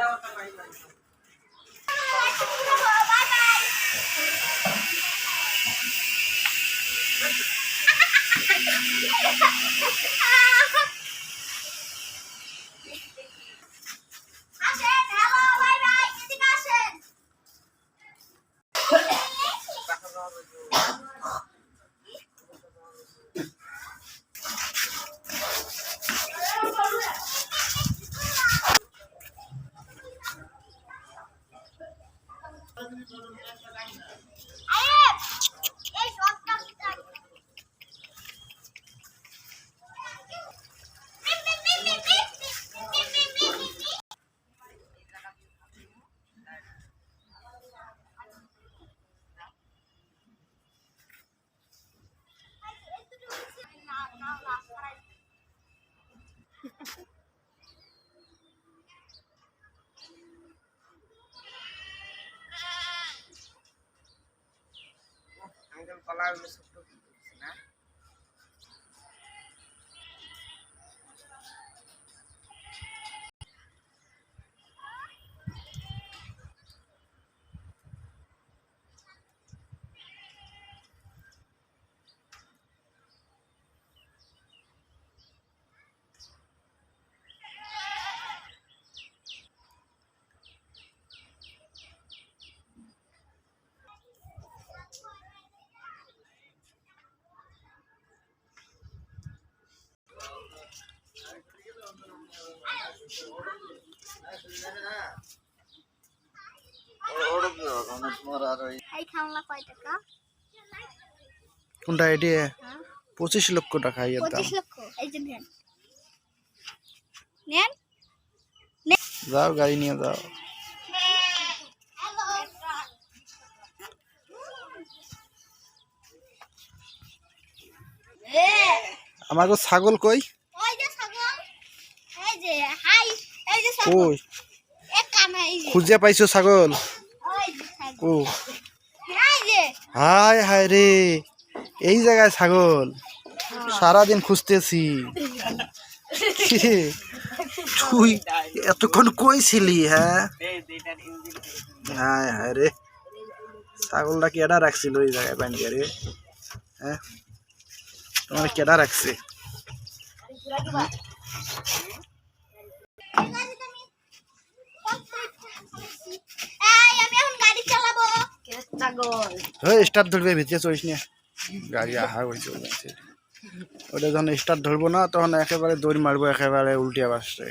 好，再见喽，拜拜。啊哈哈哈哈哈！再见喽，拜拜。再见。কলা হইল ছোট্ট কি করছে না। কোনটা? এটি পঁচিশ লক্ষ টাকা এর দাম। যাও গাড়ি নিয়ে যাও। আমাকে ছাগল কই ওই যে ছাগল এই যে হাই যে খুঁজে পাইছো ছাগল? ওই ও হায় হায় রে। এই জায়গায় ছাগল। সারাদিন খুঁজতেছি। তুই এতক্ষণ কই ছিলি হ্যাঁ? হায় হায় রে। ছাগলটা কেডা রাখছিল এই জায়গায় বানিয়ে রে? হ্যাঁ? তোমার কেডা রাখছে এই আমি এখন গাড়ি চালাবো ওই স্টার্ট ধরবে, ভিতরে চড়িস না। গাড়ি আহা করে ওটা যখন স্টার্ট ধরবো না, তখন একেবারে দৌড় মারবো, একেবারে উল্টিয়া বাসছে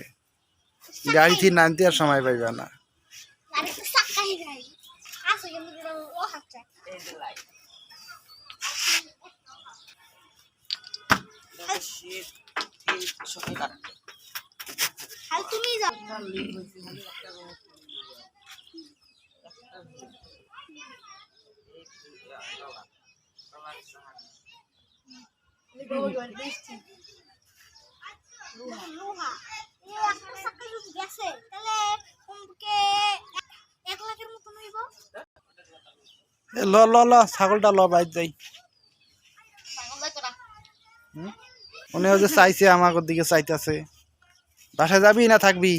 গাড়ি থেকে নামতে আর সময় পাইবে না। এ, ল ল ল, ছাগলটা ল, বাইর যাই? মনে যে চাইছে আমার দিকে চাইতেছে। বাসায় যাবি না থাকবি?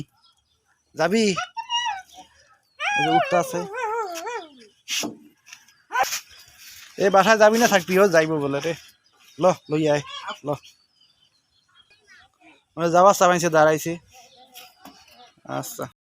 যাবি? উঠতে আছে এ বাসায় যাবি না, থাকবি ও যাইব বলে রে ল লই আয়, ল। মানে যাওয়ার চাবাইছে, দাঁড়াইছে। আচ্ছা।